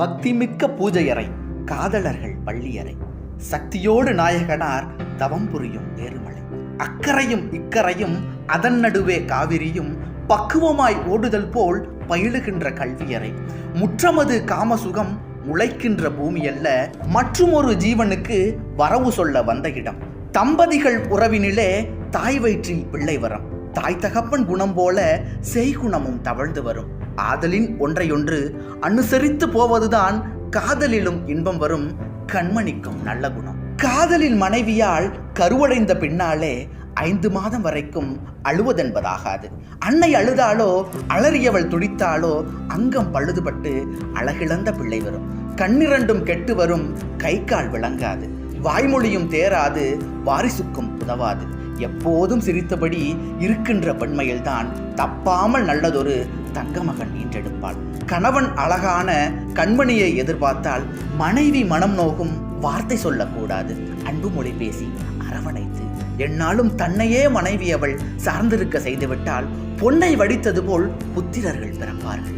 பக்திமிக்க பூஜையறை காதலர்கள் பள்ளியறை சக்தியோடு நாயகனார் தவம் புரியும் ஏறுமலை. அக்கறையும் இக்கரையும் அதன் நடுவே காவிரியும் பக்குவமாய் ஓடுதல் போல் பயிலுகின்ற கல்வியறை. முற்றமது காமசுகம் முளைக்கின்ற பூமியல்ல மற்றுமொரு ஜீவனுக்கு வரவு சொல்ல வந்த இடம். தம்பதிகள் உறவினிலே தாய் வயிற்றில் பிள்ளை வரம். தாய் தகப்பன் குணம் போல செய்குணமும் தவழ்ந்து வரும். ஆதலின் ஒன்றையொன்று அனுசரித்து போவதுதான் காதலிலும் இன்பம் வரும் கண்மணிக்கும் நல்ல குணம். காதலின் மனைவியால் கருவடைந்த பின்னாலே ஐந்து மாதம் வரைக்கும் அழுவதென்பதாகாது. அன்னை அழுதாலோ அலறியவள் துடித்தாலோ அங்கம் பழுதுபட்டு அழகிழந்த பிள்ளை வரும். கண்ணிரண்டும் கெட்டு வரும் கை கால் விளங்காது. வாய்மொழியும் தேராது வாரிசுக்கும் உதவாது. எப்போதும் சிரித்தபடி இருக்கின்ற பெண்மையில்தான் தப்பாமல் நல்லதொரு தங்கமகன் ஈன்றெடுப்பாள். கணவன் அழகான கண்மணியை எதிர்பார்த்தால் மனைவி மனம் நோகும் வார்த்தை சொல்லக்கூடாது. அன்பு மொழி பேசி அரவணைத்து என்னாலும் தன்னையே மனைவி அவள் சார்ந்திருக்க செய்துவிட்டால் பொன்னை வடித்தது போல் புத்திரர்கள் பிறப்பார்கள்.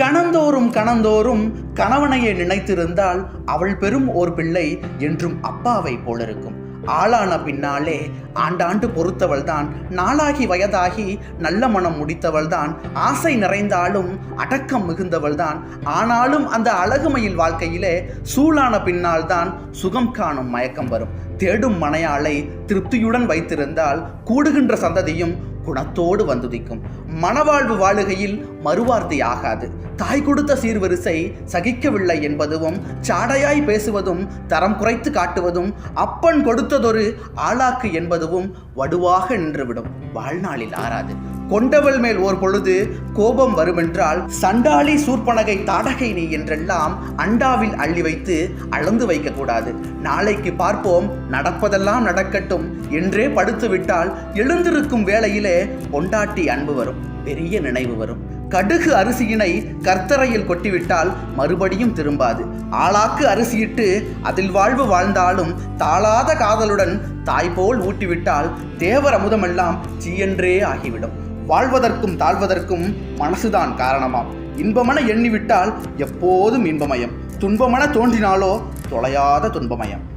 கணந்தோறும் கணந்தோறும் கணவனையே நினைத்திருந்தால் அவள் பெறும் ஓர் பிள்ளை என்றும் அப்பாவை போலிருக்கும். ஆளான பின்னாலே ஆண்டாண்டு பொறுத்தவள்தான். நாளாகி வயதாகி நல்ல மனம் முடித்தவள்தான். ஆசை நிறைந்தாலும் அடக்கம் மிகுந்தவள்தான். ஆனாலும் அந்த அழகுமையில் வாழ்க்கையிலே சூளான பின்னால் தான் சுகம் காணும் மயக்கம் வரும். தேடும் மனையாளை திருப்தியுடன் வைத்திருந்தால் கூடுகின்ற சந்ததியும் குணத்தோடு வந்துதிக்கும். மணவாழ்வு வாழுகையில் மறுவார்த்தை ஆகாது தாய் கொடுத்த சீர்வரிசை சகிக்கவில்லை என்பதும் சாடையாய் பேசுவதும் தரம் குறைத்து காட்டுவதும் அப்பன் கொடுத்ததொரு ஆளாக்கு என்பதும் வடுவாக நின்றுவிடும். வாழ்நாளில் ஆறாது. கொண்டவள் மேல் ஓர் பொழுது கோபம் வருமென்றால் சண்டாளி சூர்பனகை தாடகை நீ என்றெல்லாம் அண்டாவில் அள்ளி வைத்து அளந்து வைக்கக்கூடாது. நாளைக்கு பார்ப்போம் நடப்பதெல்லாம் நடக்கட்டும் என்றே படுத்துவிட்டால் எழுந்திருக்கும் வேளையிலே பொண்டாட்டி அன்பு வரும் பெரிய நினைவு வரும். கடுகு அரிசியினை கர்த்தரையில் கொட்டிவிட்டால் மறுபடியும் திரும்பாது. ஆளாக்கு அரிசியிட்டு அதில் வாழ்வு வாழ்ந்தாலும் தாளாத காதலுடன் தாய் போல் ஊட்டிவிட்டால் தேவர் அமுதமெல்லாம் சீயன்றே ஆகிவிடும். வாழ்வதற்கும் தாழ்வதற்கும் மனசுதான் காரணமாம். இன்பமென எண்ணிவிட்டால் எப்போதும் இன்பமயம். துன்பமென தோன்றினாலோ தொலையாத துன்பமயம்.